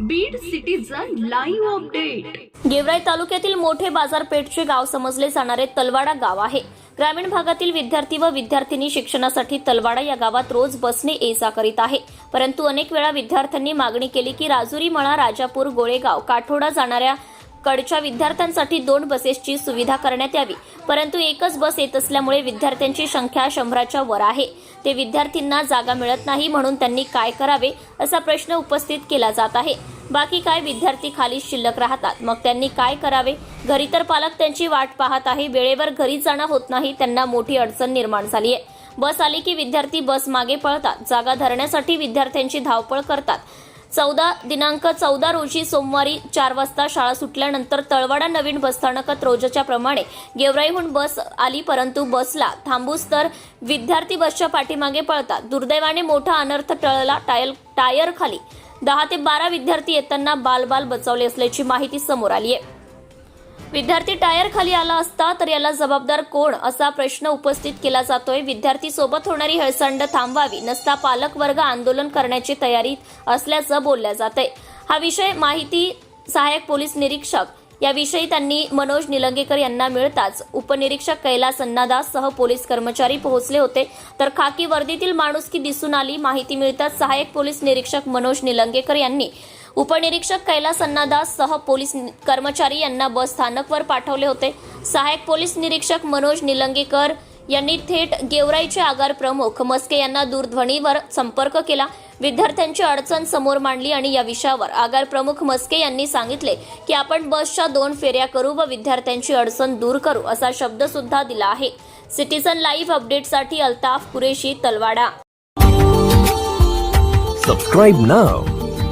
Beed citizen live update Georai तालुक्यातील मोठे बाजारपेठचे गाव समजले जाणारे तलवाडा गाव आहे. ग्रामीण भागातील विद्यार्थी व विद्यार्थिनी शिक्षणासाठी तलवाडा या गावात रोज बसने ये जा करीत आहे. परंतु अनेक वेळा विद्यार्थ्यांनी मागणी केली की राजुरी मळा राजापूर गोळेगाव काठोडा जाणाऱ्या कडच्या विद्यार्थ्यांसाठी दोन बसेसची सुविधा करण्यात यावी. परंतु एकच बस येत असल्यामुळे विद्यार्थ्यांची संख्या शंभराच्या वर आहे. ते विद्यार्थ्यांना जागा मिळत नाही म्हणून त्यांनी काय करावे असा प्रश्न उपस्थित केला जात आहे. बाकी काय विद्यार्थी खाली शिल्लक राहतात? मग त्यांनी काय करावे? घरी तर पालक त्यांची वाट पाहत आहे. वेळेवर घरी जाणं होत नाही. त्यांना मोठी अडचण निर्माण झाली आहे बस आली की विद्यार्थी बस मागे पळतात. जागा धरण्यासाठी विद्यार्थ्यांची धावपळ करतात. चौदा दिनांक चौदा रोजी सोमवारी चार वाजता शाळा सुटल्यानंतर तळवाडा नवीन बसस्थानकात रोजच्या प्रमाणे गेवराईहून बस आली परंतु बसला थांबूस तर विद्यार्थी बसच्या पाठीमागे पळतात दुर्दैवाने मोठा अनर्थ टळला टायर टायर खाली दहा ते बारा विद्यार्थी येताना बालबाल बचावले असल्याची माहिती समोर आली आहे. विद्यार्थी टायर खाली आला असता तर याला जबाबदार कोण असा प्रश्न उपस्थित केला जातोय. विद्यार्थी सोबत होणारी हळसंड थांबवावी नसता पालक वर्ग आंदोलन करण्याची तयारीत असल्याचं बोलल्या आहे हा विषय माहिती सहाय्यक पोलीस निरीक्षक याविषयी त्यांनी मनोज निलंगेकर यांना मिळताच उपनिरीक्षक कैलास अन्नादास सह पोलीस कर्मचारी पोहोचले होते. तर खाकी वर्दीतील माणुसकी दिसून आली. माहिती मिळताच सहाय्यक पोलीस निरीक्षक मनोज निलंगेकर यांनी उपनिरीक्षक कैलास अन्नादास सह पोलीस कर्मचारी यांना बस स्थानकवर पाठवले होते. सहाय्यक पोलीस निरीक्षक मनोज निलंगेकर यांनी थेट गेवराईचे आगार प्रमुख मस्के यांना दूरध्वनीवर संपर्क केला. विद्यार्थ्यांची अडचण समोर मांडली आणि या विषयावर आगार प्रमुख मस्के यांनी सांगितले की आपण बसच्या दोन फेऱ्या करू व विद्यार्थ्यांची अडचण दूर करू असा शब्द सुद्धा दिला आहे. सिटीजन लाईव्ह अपडेटसाठी Altaf Qureshi Talwada. Subscribe now